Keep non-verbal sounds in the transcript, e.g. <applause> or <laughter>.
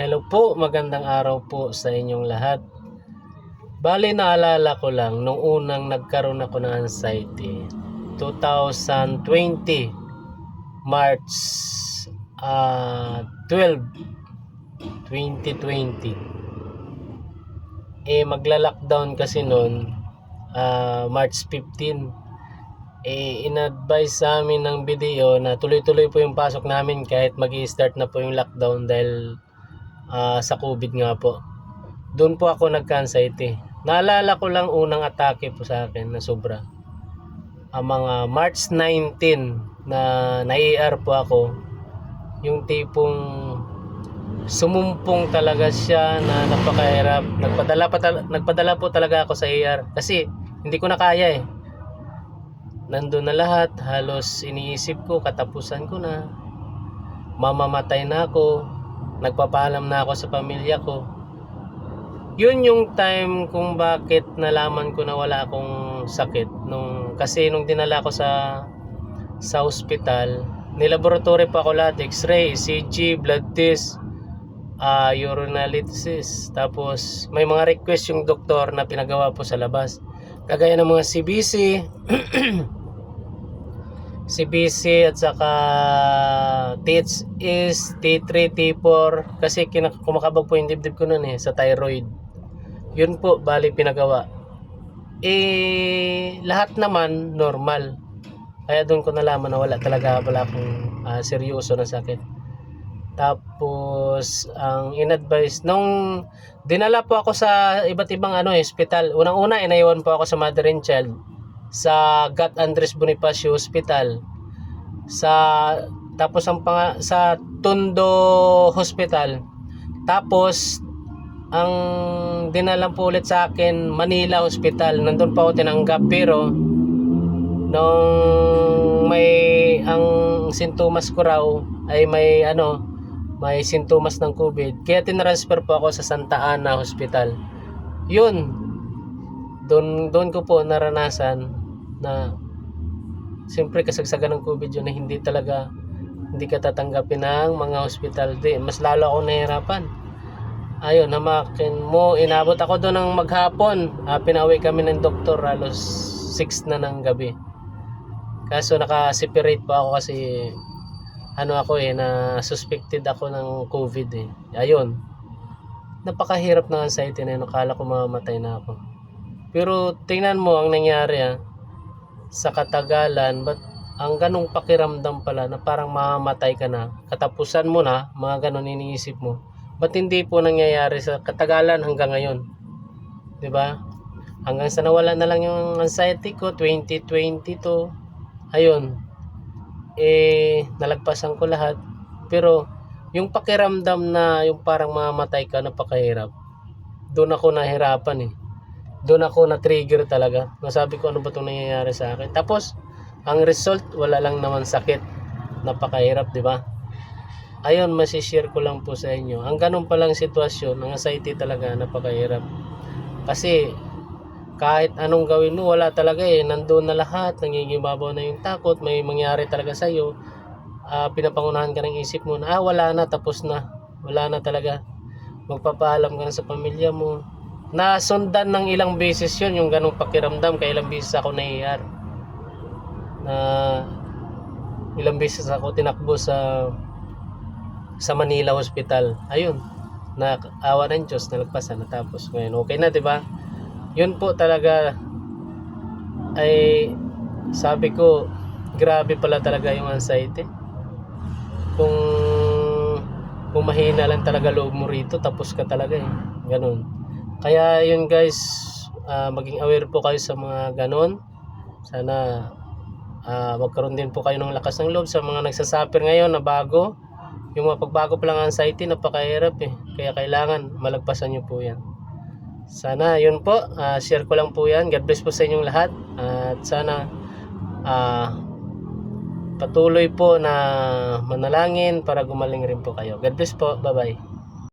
Hello po, magandang araw po sa inyong lahat. Bali naalala ko lang nung unang nagkaroon ako ng anxiety, 2020 March ah 12 2020. Eh magla-lockdown kasi noon ah, March 15 eh in-advise sa amin ng video na tuloy-tuloy po yung pasok namin kahit mag start na po yung lockdown dahil ah, sa COVID nga po. Doon po ako nagka-anxiety. Naalala ko lang unang atake po sa akin na sobra. Ang mga March 19 na na-ER po ako. Yung tipong sumumpong talaga siya na napakahirap. Nagpadala, pa nagpadala po talaga ako sa ER kasi hindi ko na kaya eh nandun na lahat, halos iniisip ko, katapusan ko na, mamamatay na ako, nagpapaalam na ako sa pamilya ko. Yun yung time kung bakit nalaman ko na wala akong sakit. Nung, kasi nung dinala ko sa sa ospital, nilaboratory pa ako lahat, x-ray, ECG, blood test, ah urinalysis. Tapos may mga request yung doktor na pinagawa po sa labas. Kagaya ng mga CBC, <clears throat> CBC at saka TH is T3, T4 kasi kumakabog po yung dibdib ko nun eh sa thyroid. Yun po, bali pinagawa. Eh, lahat naman normal. Kaya doon ko nalaman na wala talaga wala akong ah, seryoso na sakit. Tapos, ang in-advise, nung dinala po ako sa iba't ibang ano, eh, hospital. Unang-una, inaiwan po ako sa Mother and Child sa Gat Andres Bonifacio Hospital. Sa tapos ang panga, sa Tondo Hospital. Tapos ang dinala po ulit sa akin Manila Hospital. Nandun pa ako tinanggap pero nung may ang sintomas ko raw ay may ano may sintomas ng COVID. Kaya tinransfer po ako sa Santa Ana Hospital. Yun. Doon doon ko po naranasan na siyempre kasagsagan ng COVID yun na hindi talaga hindi ka tatanggapin ng mga hospital. Di mas lalo ako nahirapan ayun hamakin mo. Inabot ako doon ng maghapon. Ah, pinauwi kami ng doktor alos 6 na ng gabi. Kaso naka-separate pa ako kasi ano ako eh na suspected ako ng COVID eh. Ayun. Napakahirap ng anxiety na yun. Akala ko mamamatay na ako pero tingnan mo ang nangyari ah sa katagalan, but ang ganong pakiramdam pala na parang mamamatay ka na, katapusan mo na, mga ganon iniisip mo. Ba't hindi po nangyayari sa katagalan hanggang ngayon? ba? Hanggang sa nawala na lang yung anxiety ko, 2020 to. Ayun. Eh, nalagpasan ko lahat. Pero, yung pakiramdam na yung parang mamamatay ka, napakahirap. Doon ako nahirapan eh doon ako na-trigger talaga. Nasabi ko ano ba itong nangyayari sa akin. Tapos, ang result, wala lang naman sakit. Napakahirap, di ba? Ayun, masishare ko lang po sa inyo. Ang ganun palang sitwasyon, ang anxiety talaga, napakahirap. Kasi, kahit anong gawin mo, wala talaga eh. Nandun na lahat, nangingibabaw na yung takot, may mangyari talaga sa'yo. Ah, pinapangunahan ka ng isip mo na, ah, wala na, tapos na. Wala na talaga. Magpapaalam ka na sa pamilya mo nasundan ng ilang beses yun yung ganong pakiramdam kaya ilang beses ako naiiyar na ilang beses ako tinakbo sa sa Manila Hospital. Ayun na awa ng Diyos nalagpasan natapos ngayon okay na di ba? Yun po talaga ay sabi ko grabe pala talaga yung anxiety. Kung kung mahina lang talaga loob mo rito tapos ka talaga eh. Ganun kaya yun guys, ah, maging aware po kayo sa mga ganon. Sana ah, magkaroon din po kayo ng lakas ng loob sa mga nagsasuffer ngayon na bago. Yung mga pagbago pa lang anxiety, napakahirap eh. Kaya kailangan malagpasan nyo po yan. Sana yun po, ah, share ko lang po yan. God bless po sa inyong lahat. At sana ah, patuloy po na manalangin para gumaling rin po kayo. God bless po. Bye-bye.